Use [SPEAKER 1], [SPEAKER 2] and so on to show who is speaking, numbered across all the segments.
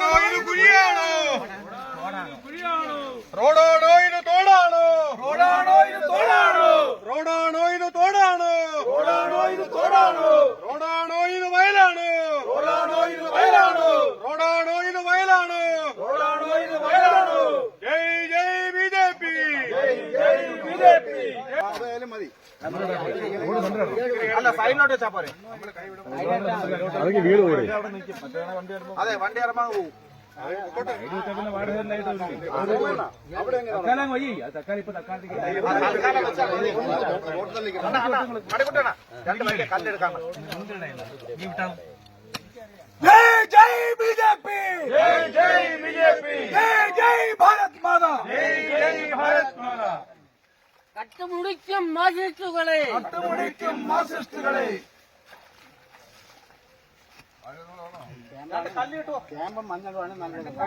[SPEAKER 1] ഇത് കുഴിയാണോ? റോഡാണോ
[SPEAKER 2] അല്ല സൈഡിലോട്ട് വെച്ചാ പോരെ അതെ വണ്ടി ഇറങ്ങാൻ പോകും തൽക്കാലം വെച്ചാ മതി. അണ്ണാ, അണ്ണാ, മടിക്കുട്ടണ്ണാ, രണ്ട് വണ്ടി കല്ലെടുക്കാൻ
[SPEAKER 3] ജയ് ജയ് ബി ജെ പി ജയ് ജയ് ബി ജെ പി ജയ് ജയ് ഭാരത് മാതാ
[SPEAKER 4] കട്ടുമുടിക്കും മാസിസ്റ്റുകളെ
[SPEAKER 3] അട്ടുമുടിക്കും മാർസിസ്റ്റുകളെ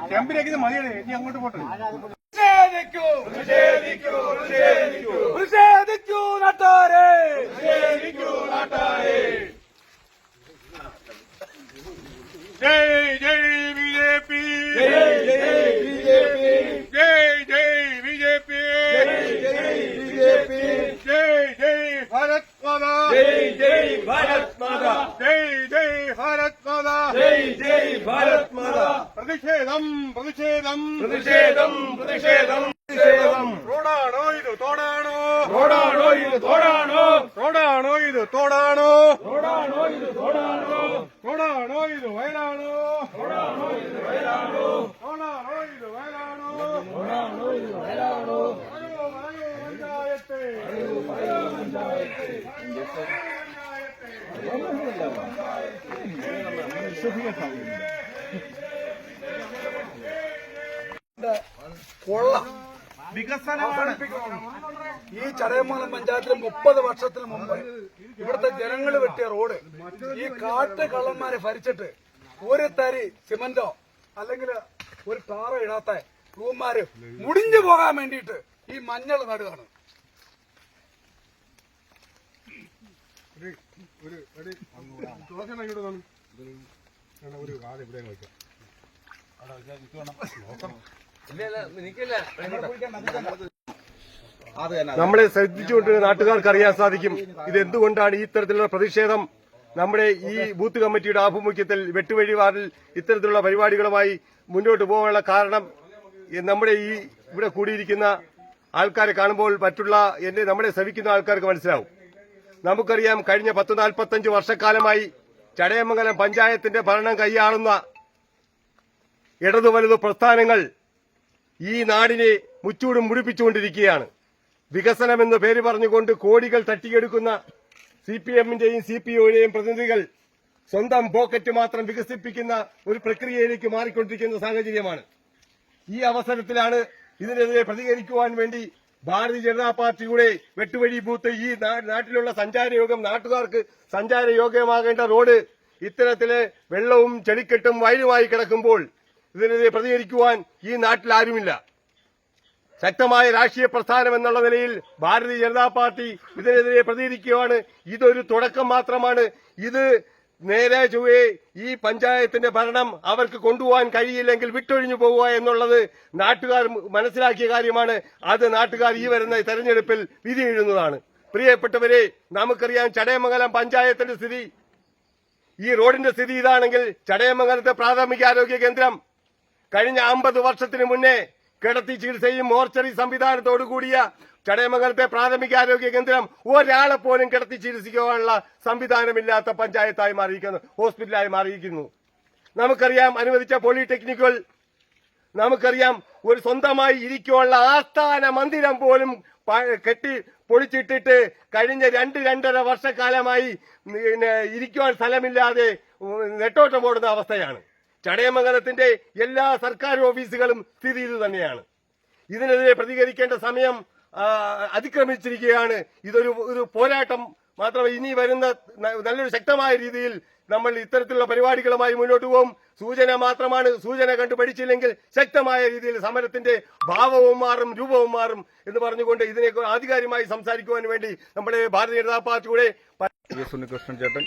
[SPEAKER 1] ക്യാമ്പിലേക്ക് മതിയാണ് ഇനി അങ്ങോട്ട് പോട്ടെ.
[SPEAKER 3] നിഷേധിക്കൂ നിഷേധിക്കൂ നിഷേധിക്കൂ നിഷേധിക്കൂ
[SPEAKER 1] പ്രതിഷേധം പ്രതിഷേധം.
[SPEAKER 3] പ്രതിഷേധം പ്രതിഷേധം. പ്രതിഷേധം.
[SPEAKER 1] റോഡാണോ ഇത് തോടാണോ?
[SPEAKER 3] റോഡാണോ ഇത് തോടാണോ?
[SPEAKER 1] റോഡാണോ ഇത് തോടാണോ?
[SPEAKER 3] റോഡാണോ ഇത് തോടാണോ?
[SPEAKER 1] റോഡാണോ ഇത് വയലാണോ? റോഡാണോ ഇത് വയലാണോ? റോഡാണോ ഇത് വയലാണോ?
[SPEAKER 3] റോഡാണോ ഇത് വയലാണോ?
[SPEAKER 1] പറയൂ, പറയൂ, പഞ്ചായത്ത്.
[SPEAKER 3] കൊള്ള വികസനമാണ് ഈ ചടയമാല പഞ്ചായത്തിൽ മുപ്പത് വർഷത്തിന് മുമ്പ് ഇവിടുത്തെ ജനങ്ങൾ വെട്ടിയ റോഡ് ഈ കാട്ട് കള്ളന്മാരെ ഭരിച്ചിട്ട് ഒരു തരി സിമന്റോ അല്ലെങ്കിൽ ഒരു താറോ ഇടാത്ത റൂമാര് മുടിഞ്ഞു പോകാൻ വേണ്ടിയിട്ട് ഈ മഞ്ഞൾ നടുകയാണ്
[SPEAKER 1] ഒരു ഒരു ഒരു ഇവിടെ
[SPEAKER 2] തന്നെ
[SPEAKER 5] നമ്മളെ ശ്രദ്ധിച്ചുകൊണ്ട് നാട്ടുകാർക്ക് അറിയാൻ സാധിക്കും. ഇത് എന്തുകൊണ്ടാണ് ഈ തരത്തിലുള്ള പ്രതിഷേധം? നമ്മുടെ ഈ ബൂത്ത് കമ്മിറ്റിയുടെ ആഭിമുഖ്യത്തിൽ വെട്ടുവഴി വാർഡിൽ ഇത്തരത്തിലുള്ള പരിപാടികളുമായി മുന്നോട്ട് പോകാനുള്ള കാരണം നമ്മുടെ ഈ ഇവിടെ കൂടിയിരിക്കുന്ന ആൾക്കാരെ കാണുമ്പോൾ മറ്റുള്ള എന്നെ നമ്മളെ ശ്രമിക്കുന്ന ആൾക്കാർക്ക് മനസ്സിലാവും. നമുക്കറിയാം കഴിഞ്ഞ പത്ത് നാൽപ്പത്തഞ്ച് വർഷക്കാലമായി ചടയമംഗലം പഞ്ചായത്തിന്റെ ഭരണം കൈയാളുന്ന ഇടതു വലതു പ്രസ്ഥാനങ്ങൾ ഈ നാടിനെ മുച്ചൂടും മുടിപ്പിച്ചുകൊണ്ടിരിക്കുകയാണ്. വികസനമെന്ന് പേര് പറഞ്ഞുകൊണ്ട് കോടികൾ തട്ടിയെടുക്കുന്ന സി പി എമ്മിന്റെയും സി പി ഒയുടെയും പ്രതിനിധികൾ സ്വന്തം പോക്കറ്റ് മാത്രം വികസിപ്പിക്കുന്ന ഒരു പ്രക്രിയയിലേക്ക് മാറിക്കൊണ്ടിരിക്കുന്ന സാഹചര്യമാണ്. ഈ അവസരത്തിലാണ് ഇതിനെതിരെ പ്രതികരിക്കുവാൻ വേണ്ടി ഭാരതീയ ജനതാ പാർട്ടിയുടെ വെട്ടുവഴി ബൂത്ത് ഈ നാട്ടിലുള്ള സഞ്ചാരയോഗം നാട്ടുകാർക്ക് സഞ്ചാരയോഗ്യമാകേണ്ട റോഡ് ഇത്തരത്തിലെ വെള്ളവും ചെടിക്കെട്ടും വയലുമായി കിടക്കുമ്പോൾ ഇതിനെതിരെ പ്രതികരിക്കുവാൻ ഈ നാട്ടിൽ ആരുമില്ല. ശക്തമായ രാഷ്ട്രീയ പ്രസ്ഥാനം എന്നുള്ള നിലയിൽ ഭാരതീയ ജനതാ പാർട്ടി ഇതിനെതിരെ പ്രതികരിക്കുകയാണ്. ഇതൊരു തുടക്കം മാത്രമാണ്. ഇത് നേരെ ചൊവ്വേ ഈ പഞ്ചായത്തിന്റെ ഭരണം അവർക്ക് കൊണ്ടുപോകാൻ കഴിയില്ലെങ്കിൽ വിട്ടൊഴിഞ്ഞു പോവുക എന്നുള്ളത് നാട്ടുകാർ മനസ്സിലാക്കിയ കാര്യമാണ്. അത് നാട്ടുകാർ ഈ വരുന്ന തെരഞ്ഞെടുപ്പിൽ വിധി എഴുതുന്നതാണ്. പ്രിയപ്പെട്ടവരെ നമുക്കറിയാം ചടയമംഗലം പഞ്ചായത്തിന്റെ സ്ഥിതി. ഈ റോഡിന്റെ സ്ഥിതി ഇതാണെങ്കിൽ ചടയമംഗലത്തെ പ്രാഥമിക ആരോഗ്യ കേന്ദ്രം കഴിഞ്ഞ അമ്പത് വർഷത്തിന് മുന്നേ കിടത്തി ചികിത്സയും മോർച്ചറി സംവിധാനത്തോടു കൂടിയ ചടയമംഗലത്തെ പ്രാഥമികാരോഗ്യ കേന്ദ്രം ഒരാളെ പോലും കിടത്തി ചികിത്സിക്കുവാനുള്ള സംവിധാനമില്ലാത്ത പഞ്ചായത്തായി മാറിയിരിക്കുന്നു ഹോസ്പിറ്റലായി മാറിയിരിക്കുന്നു. നമുക്കറിയാം അനുവദിച്ച പോളിടെക്നിക്കുകൾ നമുക്കറിയാം ഒരു സ്വന്തമായി ഇരിക്കുവാനുള്ള ആസ്ഥാന മന്ദിരം പോലും കെട്ടി പൊളിച്ചിട്ടിട്ട് കഴിഞ്ഞ രണ്ട് രണ്ടര വർഷക്കാലമായി ഇരിക്കുവാൻ സ്ഥലമില്ലാതെ നെട്ടോട്ടം ഓടുന്ന അവസ്ഥയാണ്. ചടയമംഗലത്തിന്റെ എല്ലാ സർക്കാർ ഓഫീസുകളും സ്ഥിതി ഇത് തന്നെയാണ്. ഇതിനെതിരെ പ്രതികരിക്കേണ്ട സമയം അതിക്രമിച്ചിരിക്കുകയാണ്. ഇതൊരു ഒരു പോരാട്ടം മാത്രമേ ഇനി വരുന്ന നല്ലൊരു ശക്തമായ രീതിയിൽ നമ്മൾ ഇത്തരത്തിലുള്ള പരിപാടികളുമായി മുന്നോട്ട് പോകും. സൂചന മാത്രമാണ്. സൂചന കണ്ടു പഠിച്ചില്ലെങ്കിൽ ശക്തമായ രീതിയിൽ സമരത്തിന്റെ ഭാവവും മാറും രൂപവും മാറും എന്ന് പറഞ്ഞുകൊണ്ട് ഇതിനെ ആധികാരികമായി സംസാരിക്കുവാൻ വേണ്ടി നമ്മുടെ ഭാരതീയ ജനതാ പാർട്ടിയുടെ
[SPEAKER 6] സുനികൃഷ്ണൻ ചേട്ടൻ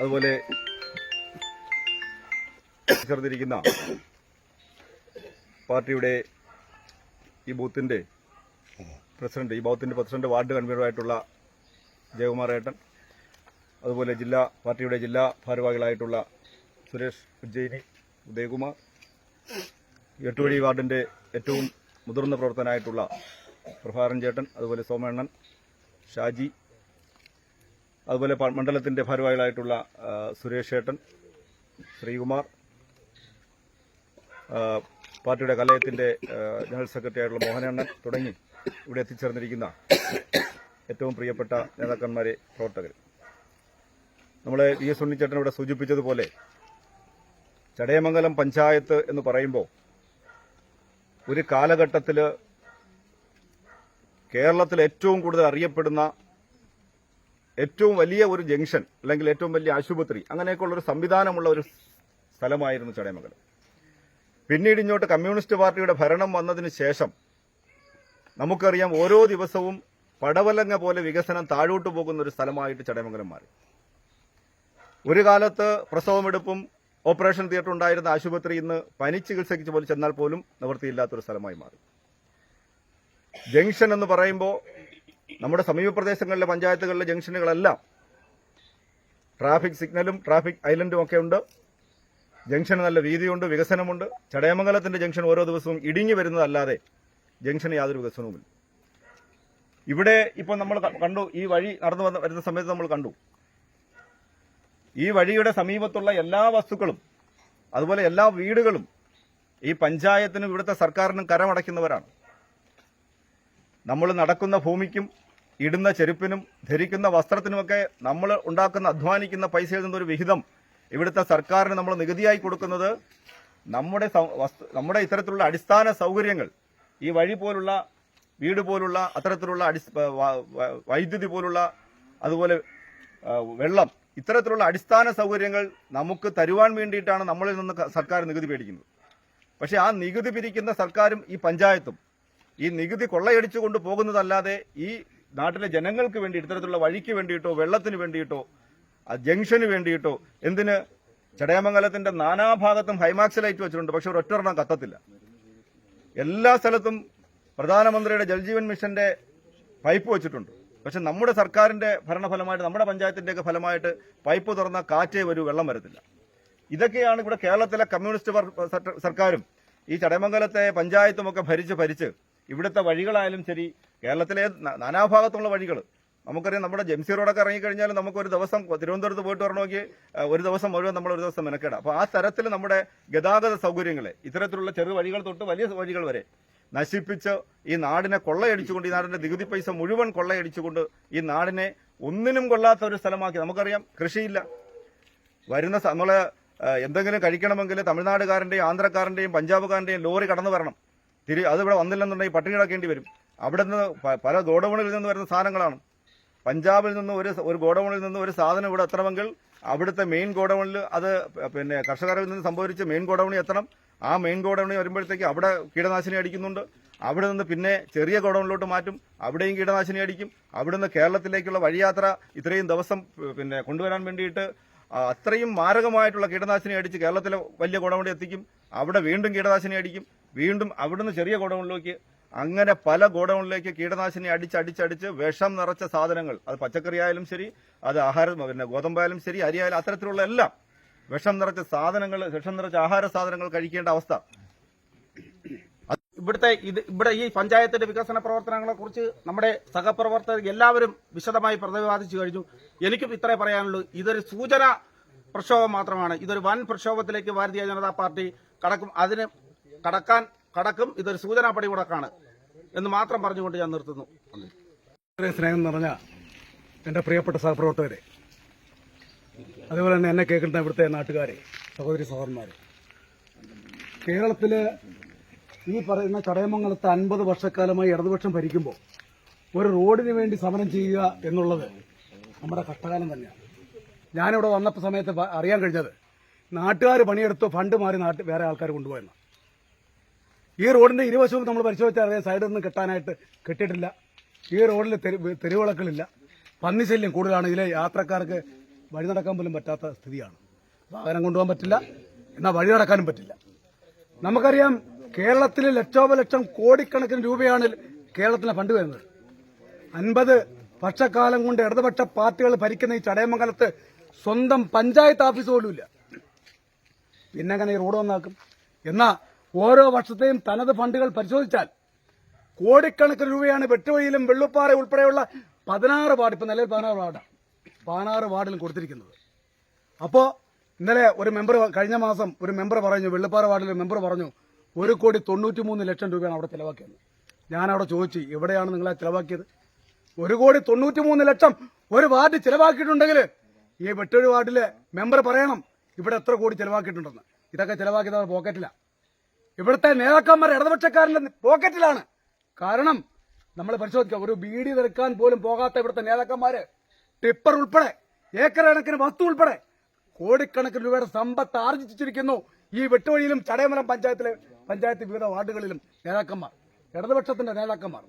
[SPEAKER 6] അതുപോലെ ചേർന്നിരിക്കുന്ന പാർട്ടിയുടെ ഈ ബൂത്തിന്റെ പ്രസിഡന്റ് ഈ ബൂത്തിന്റെ പ്രസിഡന്റ് വാർഡ് കൺവീനറായിട്ടുള്ള ജയകുമാർ ഏട്ടൻ അതുപോലെ ജില്ലാ പാർട്ടിയുടെ ജില്ലാ ഭാരവാഹികളായിട്ടുള്ള സുരേഷ് ഉജ്ജയിനി ഉദയകുമാർ എട്ടുവഴി വാർഡിന്റെ ഏറ്റവും മുതിർന്ന പ്രവർത്തനായിട്ടുള്ള പ്രഭാകരൻ ചേട്ടൻ അതുപോലെ സോമണ്ണൻ ഷാജി അതുപോലെ മണ്ഡലത്തിന്റെ ഭാരവാഹികളായിട്ടുള്ള സുരേഷ് ഏട്ടൻ ശ്രീകുമാർ പാർട്ടിയുടെ കലയത്തിന്റെ ജനറൽ സെക്രട്ടറി ആയിട്ടുള്ള മോഹനണ്ണൻ തുടങ്ങി ഇവിടെ എത്തിച്ചേർന്നിരിക്കുന്ന ഏറ്റവും പ്രിയപ്പെട്ട നേതാക്കന്മാരെ പ്രവർത്തകർ. നമ്മളെ വി എസ് ഉണ്ണിച്ചേട്ടൻ ഇവിടെ സൂചിപ്പിച്ചതുപോലെ ചടയമംഗലം പഞ്ചായത്ത് എന്ന് പറയുമ്പോൾ ഒരു കാലഘട്ടത്തിൽ കേരളത്തിൽ ഏറ്റവും കൂടുതൽ അറിയപ്പെടുന്ന ഏറ്റവും വലിയ ഒരു ജംഗ്ഷൻ അല്ലെങ്കിൽ ഏറ്റവും വലിയ ആശുപത്രി അങ്ങനെയൊക്കെയുള്ളൊരു സംവിധാനമുള്ള ഒരു സ്ഥലമായിരുന്നു ചടയമംഗലം. പിന്നീട് ഇങ്ങോട്ട് കമ്മ്യൂണിസ്റ്റ് പാർട്ടിയുടെ ഭരണം വന്നതിന് ശേഷം നമുക്കറിയാം ഓരോ ദിവസവും പടവലങ്ങ പോലെ വികസനം താഴോട്ട് പോകുന്ന ഒരു സ്ഥലമായിട്ട് ചടയമംഗലം മാറി. ഒരു കാലത്ത് പ്രസവമെടുപ്പും ഓപ്പറേഷൻ തിയേറ്റർ ഉണ്ടായിരുന്ന ആശുപത്രി ഇന്ന് പനി ചികിത്സയ്ക്ക് പോലും ചെന്നാൽ പോലും നിവൃത്തിയില്ലാത്തൊരു സ്ഥലമായി മാറി. ജംഗ്ഷൻ എന്ന് പറയുമ്പോൾ നമ്മുടെ സമീപ പ്രദേശങ്ങളിലെ പഞ്ചായത്തുകളിലെ ജംഗ്ഷനുകളെല്ലാം ട്രാഫിക് സിഗ്നലും ട്രാഫിക് ഐലൻഡും ഒക്കെ ഉണ്ട്. ജംഗ്ഷന് നല്ല വീതിയുണ്ട് വികസനമുണ്ട്. ചടയമംഗലത്തിന്റെ ജംഗ്ഷൻ ഓരോ ദിവസവും ഇടിഞ്ഞു വരുന്നതല്ലാതെ ജംഗ്ഷന് യാതൊരു വികസനവുമില്ല. ഇവിടെ ഇപ്പോൾ നമ്മൾ കണ്ടു ഈ വഴി നടന്നു വന്ന വരുന്ന സമയത്ത് നമ്മൾ കണ്ടു. ഈ വഴിയുടെ സമീപത്തുള്ള എല്ലാ വസ്തുക്കളും അതുപോലെ എല്ലാ വീടുകളും ഈ പഞ്ചായത്തിനും ഇവിടുത്തെ സർക്കാരിനും കരമടയ്ക്കുന്നവരാണ്. നമ്മൾ നടക്കുന്ന ഭൂമിക്കും ഇടുന്ന ചെരുപ്പിനും ധരിക്കുന്ന വസ്ത്രത്തിനുമൊക്കെ നമ്മൾ ഉണ്ടാക്കുന്ന അധ്വാനിക്കുന്ന പൈസയിൽ നിന്നൊരു വിഹിതം ഇവിടുത്തെ സർക്കാരിന് നമ്മൾ നികുതിയായി കൊടുക്കുന്നത് നമ്മുടെ നമ്മുടെ ഇത്തരത്തിലുള്ള അടിസ്ഥാന സൗകര്യങ്ങൾ ഈ വഴി പോലുള്ള വീട് പോലുള്ള അത്തരത്തിലുള്ള വ- വൈദ്യുതി പോലുള്ള അതുപോലെ വെള്ളം ഇത്തരത്തിലുള്ള അടിസ്ഥാന സൗകര്യങ്ങൾ നമുക്ക് തരുവാൻ വേണ്ടിയിട്ടാണ് നമ്മളിൽ നിന്ന് സർക്കാർ നികുതി പേടിക്കുന്നത് പക്ഷേ ആ നികുതി പിരിക്കുന്ന സർക്കാരും ഈ പഞ്ചായത്തും ഈ നികുതി കൊള്ളയടിച്ചു കൊണ്ട് പോകുന്നതല്ലാതെ ഈ നാട്ടിലെ ജനങ്ങൾക്ക് വേണ്ടി ഇത്തരത്തിലുള്ള വഴിക്ക് വേണ്ടിയിട്ടോ വെള്ളത്തിന് വേണ്ടിയിട്ടോ ആ ജംഗ്ഷന് വേണ്ടിയിട്ടോ എന്തിന് ചടയമംഗലത്തിന്റെ നാനാഭാഗത്തും ഹൈമാക്സ് ലൈറ്റ് വെച്ചിട്ടുണ്ട് പക്ഷെ ഒരൊറ്റൊരെണ്ണം കത്തത്തില്ല. എല്ലാ സ്ഥലത്തും പ്രധാനമന്ത്രിയുടെ ജൽജീവൻ മിഷന്റെ പൈപ്പ് വെച്ചിട്ടുണ്ട്. പക്ഷെ നമ്മുടെ സർക്കാരിന്റെ ഭരണഫലമായിട്ട് നമ്മുടെ പഞ്ചായത്തിന്റെയൊക്കെ ഫലമായിട്ട് പൈപ്പ് തുറന്ന കാറ്റേ വരൂ വെള്ളം വരത്തില്ല. ഇതൊക്കെയാണ് ഇവിടെ കേരളത്തിലെ കമ്മ്യൂണിസ്റ്റ് സർക്കാരും ഈ ചടയമംഗലത്തെ പഞ്ചായത്തും ഒക്കെ ഭരിച്ച് ഭരിച്ച് ഇവിടുത്തെ വഴികളായാലും ശരി കേരളത്തിലെ നാനാഭാഗത്തുള്ള വഴികൾ നമുക്കറിയാം നമ്മുടെ ജംസി റോഡൊക്കെ ഇറങ്ങിക്കഴിഞ്ഞാൽ നമുക്ക് ഒരു ദിവസം തിരുവനന്തപുരത്ത് പോയിട്ട് വരണമെങ്കിൽ ഒരു ദിവസം മുഴുവൻ നമ്മൾ ഒരു ദിവസം മെനക്കേട. അപ്പോൾ ആ തരത്തിൽ നമ്മുടെ ഗതാഗത സൗകര്യങ്ങളെ ഇത്തരത്തിലുള്ള ചെറു വഴികൾ തൊട്ട് വലിയ വഴികൾ വരെ നശിപ്പിച്ച് ഈ നാടിനെ കൊള്ളയടിച്ചുകൊണ്ട് ഈ നാടിന്റെ നികുതി പൈസ മുഴുവൻ കൊള്ളയടിച്ചുകൊണ്ട് ഈ നാടിനെ ഒന്നിനും കൊള്ളാത്ത ഒരു സ്ഥലമാക്കി. നമുക്കറിയാം കൃഷിയില്ല. വരുന്ന നമ്മളെ എന്തെങ്കിലും കഴിക്കണമെങ്കിൽ തമിഴ്നാടുകാരന്റെയും ആന്ധ്രക്കാരന്റെയും പഞ്ചാബുകാരന്റെയും ലോറി കടന്നു വരണം. തിരി അത് ഇവിടെ വന്നില്ലെന്നുണ്ടെങ്കിൽ പട്ടിണി കിടക്കേണ്ടി വരും. അവിടെ നിന്ന് പല ഗോഡൌണുകളിൽ നിന്ന് വരുന്ന സാധനങ്ങളാണ്. പഞ്ചാബിൽ നിന്ന് ഒരു ഒരു ഗോഡൌണിൽ നിന്ന് ഒരു സാധനം ഇവിടെ എത്തണമെങ്കിൽ അവിടുത്തെ മെയിൻ ഗോഡൌണിൽ അത് പിന്നെ കർഷകരിൽ നിന്ന് സംഭവിച്ച് മെയിൻ ഗോഡൌണിൽ എത്തണം. ആ മെയിൻ ഗോഡൌണിൽ വരുമ്പോഴത്തേക്ക് അവിടെ കീടനാശിനി അടിക്കുന്നുണ്ട്. അവിടെ നിന്ന് പിന്നെ ചെറിയ ഗോഡൌണിലോട്ട് മാറ്റും. അവിടെയും കീടനാശിനി അടിക്കും. അവിടുന്ന് കേരളത്തിലേക്കുള്ള വഴിയാത്ര ഇത്രയും ദിവസം പിന്നെ കൊണ്ടുവരാൻ വേണ്ടിയിട്ട് അത്രയും മാരകമായിട്ടുള്ള കീടനാശിനി അടിച്ച് കേരളത്തിലെ വലിയ ഗോഡൌണിൽ എത്തിക്കും. അവിടെ വീണ്ടും കീടനാശിനി അടിക്കും. വീണ്ടും അവിടുന്ന് ചെറിയ ഗോഡൌണിലേക്ക് അങ്ങനെ പല ഗോഡൌണിലേക്ക് കീടനാശിനി അടിച്ചടിച്ചടിച്ച് വിഷം നിറച്ച സാധനങ്ങൾ. അത് പച്ചക്കറി ആയാലും ശരി അത് ആഹാരം പിന്നെ ഗോതമ്പായാലും ശരി അരിയായാലും അത്തരത്തിലുള്ള എല്ലാം വിഷം നിറച്ച സാധനങ്ങൾ വിഷം നിറച്ച ആഹാര സാധനങ്ങൾ കഴിക്കേണ്ട അവസ്ഥ.
[SPEAKER 2] ഇവിടുത്തെ ഇത് ഇവിടെ ഈ പഞ്ചായത്തിന്റെ വികസന പ്രവർത്തനങ്ങളെ കുറിച്ച് നമ്മുടെ സഹപ്രവർത്തകർ എല്ലാവരും വിശദമായി പ്രതിപാദിച്ചു കഴിഞ്ഞു. എനിക്കും ഇത്രേ പറയാനുള്ളൂ. ഇതൊരു സൂചന പ്രക്ഷോഭം മാത്രമാണ്. ഇതൊരു വൻ പ്രക്ഷോഭത്തിലേക്ക് ഭാരതീയ ജനതാ പാർട്ടി കടക്കും. അതിന് കടക്കാൻ കടക്കും. ഇതൊരു സൂചനാ പടിമുടക്കാണ് എന്ന് മാത്രം പറഞ്ഞുകൊണ്ട് ഞാൻ നിർത്തുന്നു.
[SPEAKER 3] സ്നേഹം നിറഞ്ഞ എന്റെ പ്രിയപ്പെട്ട സഹപ്രവർത്തകരെ അതുപോലെ തന്നെ എന്നെ കേൾക്കുന്ന ഇവിടുത്തെ നാട്ടുകാരെ സഹോദരി സഹോദരന്മാരെ. കേരളത്തിൽ ഈ പറയുന്ന ചടയമംഗലത്ത് അൻപത് വർഷക്കാലമായി ഇടതുപക്ഷം ഭരിക്കുമ്പോൾ ഒരു റോഡിന് വേണ്ടി സമരം ചെയ്യുക എന്നുള്ളത് നമ്മുടെ കഷ്ടകാലം തന്നെയാണ്. ഞാനിവിടെ വന്നപ്പോൾ സമയത്ത് അറിയാൻ കഴിഞ്ഞത് നാട്ടുകാർ പണിയെടുത്തോ ഫണ്ട് മാറി നാട്ട് വേറെ ആൾക്കാർ കൊണ്ടുപോയെന്ന് ഈ റോഡിന്റെ ഇരുവശവും നമ്മൾ പരിശോധിച്ചാൽ അറിയാം സൈഡിൽ നിന്ന് കെട്ടാനായിട്ട് കെട്ടിയിട്ടില്ല. ഈ റോഡിൽ തെരു- തെരുവിളക്കളില്ല പന്നിശല്യം കൂടുതലാണ്. ഇതിലെ യാത്രക്കാർക്ക് വഴി നടക്കാൻ പോലും പറ്റാത്ത സ്ഥിതിയാണ്. വാഹനം കൊണ്ടുപോകാൻ പറ്റില്ല. എന്നാൽ വഴി നടക്കാനും പറ്റില്ല. നമുക്കറിയാം കേരളത്തിൽ ലക്ഷോപലക്ഷം കോടിക്കണക്കിന് രൂപയാണ് കേരളത്തിലെ ഫണ്ട് വരുന്നത്. അൻപത് വർഷക്കാലം കൊണ്ട് ഇടതുപക്ഷ പാർട്ടികൾ ഭരിക്കുന്ന ഈ ചടയമംഗലത്ത് സ്വന്തം പഞ്ചായത്ത് ഓഫീസ് പോലുമില്ല. പിന്നെങ്ങനെ ഈ റോഡ് വന്നാക്കും? എന്നാ ഓരോ വർഷത്തെയും തനത് ഫണ്ടുകൾ പരിശോധിച്ചാൽ കോടിക്കണക്കിന് രൂപയാണ് വെട്ടുവഴിയിലും വെള്ളുപ്പാറ ഉൾപ്പെടെയുള്ള പതിനാറ് വാർഡ് ഇപ്പൊ നിലവിൽ പതിനാറ് വാർഡാണ് പതിനാറ് വാർഡിലും കൊടുത്തിരിക്കുന്നത്. അപ്പോ ഇന്നലെ ഒരു മെമ്പർ കഴിഞ്ഞ മാസം ഒരു മെമ്പർ പറഞ്ഞു വെള്ളുപ്പാറ വാർഡിലെ മെമ്പർ പറഞ്ഞു ഒരു കോടി തൊണ്ണൂറ്റി ലക്ഷം രൂപയാണ് അവിടെ ചിലവാക്കിയത്. ഞാൻ അവിടെ ചോദിച്ചു എവിടെയാണ് നിങ്ങളെ ചിലവാക്കിയത്? ഒരു കോടി തൊണ്ണൂറ്റി മൂന്ന് ലക്ഷം ഒരു വാർഡ് ചിലവാക്കിയിട്ടുണ്ടെങ്കിൽ ഈ വെട്ടൊഴി വാർഡിലെ മെമ്പർ പറയണം ഇവിടെ എത്ര കോടി ചിലവാക്കിയിട്ടുണ്ടെന്ന്. ഇതൊക്കെ ചിലവാക്കിയത് അവർ പോക്കറ്റിലാണ് ഇവിടുത്തെ നേതാക്കന്മാർ ഇടതുപക്ഷക്കാരന്റെ പോക്കറ്റിലാണ്. കാരണം നമ്മൾ പരിശോധിക്കാം ഒരു ബീഡി തെറുക്കാൻ പോലും പോകാത്ത ഇവിടുത്തെ നേതാക്കന്മാര് ടിപ്പർ ഉൾപ്പെടെ ഏക്കർ കണക്കിന് വസ്തു ഉൾപ്പെടെ കോടിക്കണക്കിന് രൂപയുടെ സമ്പത്ത് ആർജിച്ചിരിക്കുന്നു ഈ വെട്ടുവഴിയിലും ചടയമലം പഞ്ചായത്തിലെ പഞ്ചായത്ത് വിവിധ വാർഡുകളിലും നേതാക്കന്മാർ ഇടതുപക്ഷത്തിന്റെ നേതാക്കന്മാർ.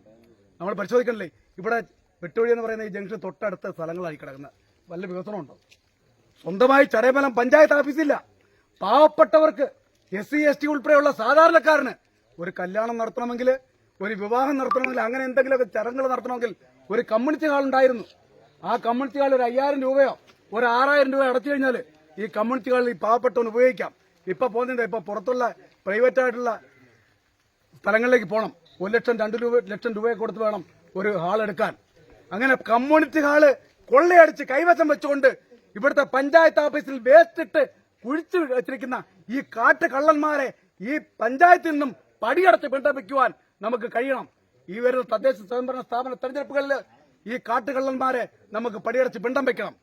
[SPEAKER 3] നമ്മൾ പരിശോധിക്കണില്ലേ ഇവിടെ വെട്ടുവഴി എന്ന് പറയുന്ന ഈ ജംഗ്ഷൻ തൊട്ടടുത്ത സ്ഥലങ്ങളായി കിടക്കുന്ന വല്ല വികസനമുണ്ടോ? സ്വന്തമായി ചടയമലം പഞ്ചായത്ത് ഓഫീസില്ല പാവപ്പെട്ടവർക്ക് എസ് സി എസ് ടി ഉൾപ്പെടെയുള്ള സാധാരണക്കാരന് ഒരു കല്യാണം നടത്തണമെങ്കിൽ ഒരു വിവാഹം നടത്തണമെങ്കിൽ അങ്ങനെ എന്തെങ്കിലുമൊക്കെ ചടങ്ങുകൾ നടത്തണമെങ്കിൽ ഒരു കമ്മ്യൂണിറ്റി ഹാൾ ഉണ്ടായിരുന്നു. ആ കമ്മ്യൂണിറ്റി ഹാളിൽ ഒരു അയ്യായിരം രൂപയോ ഒരു ആറായിരം രൂപയോ അടച്ചു കഴിഞ്ഞാൽ ഈ കമ്മ്യൂണിറ്റി ഹാളിൽ ഈ പാവപ്പെട്ടവന് ഉപയോഗിക്കാം. ഇപ്പൊ പോകുന്നുണ്ട് ഇപ്പൊ പുറത്തുള്ള പ്രൈവറ്റ് ആയിട്ടുള്ള സ്ഥലങ്ങളിലേക്ക് പോകണം. ഒരു ലക്ഷം രണ്ട് രൂപ ലക്ഷം രൂപയെ കൊടുത്ത് വേണം ഒരു ഹാൾ എടുക്കാൻ. അങ്ങനെ കമ്മ്യൂണിറ്റി ഹാൾ കൊള്ളയടിച്ച് കൈവശം വെച്ചുകൊണ്ട് ഇവിടുത്തെ പഞ്ചായത്ത് ഓഫീസിൽ വേസ്റ്റ് ഇട്ട് കുഴിച്ചു വെച്ചിരിക്കുന്ന ഈ കാട്ട് കള്ളന്മാരെ ഈ പഞ്ചായത്തിൽ നിന്നും പടിയടച്ച് പിണ്ടപ്പിക്കുവാൻ നമുക്ക് കഴിയണം. ഈ വരുന്ന തദ്ദേശ സ്വയംഭരണ സ്ഥാപന തെരഞ്ഞെടുപ്പുകളിൽ ഈ കാട്ടുകള്ളന്മാരെ നമുക്ക് പടിയടച്ച് പിണ്ടം വെക്കണം.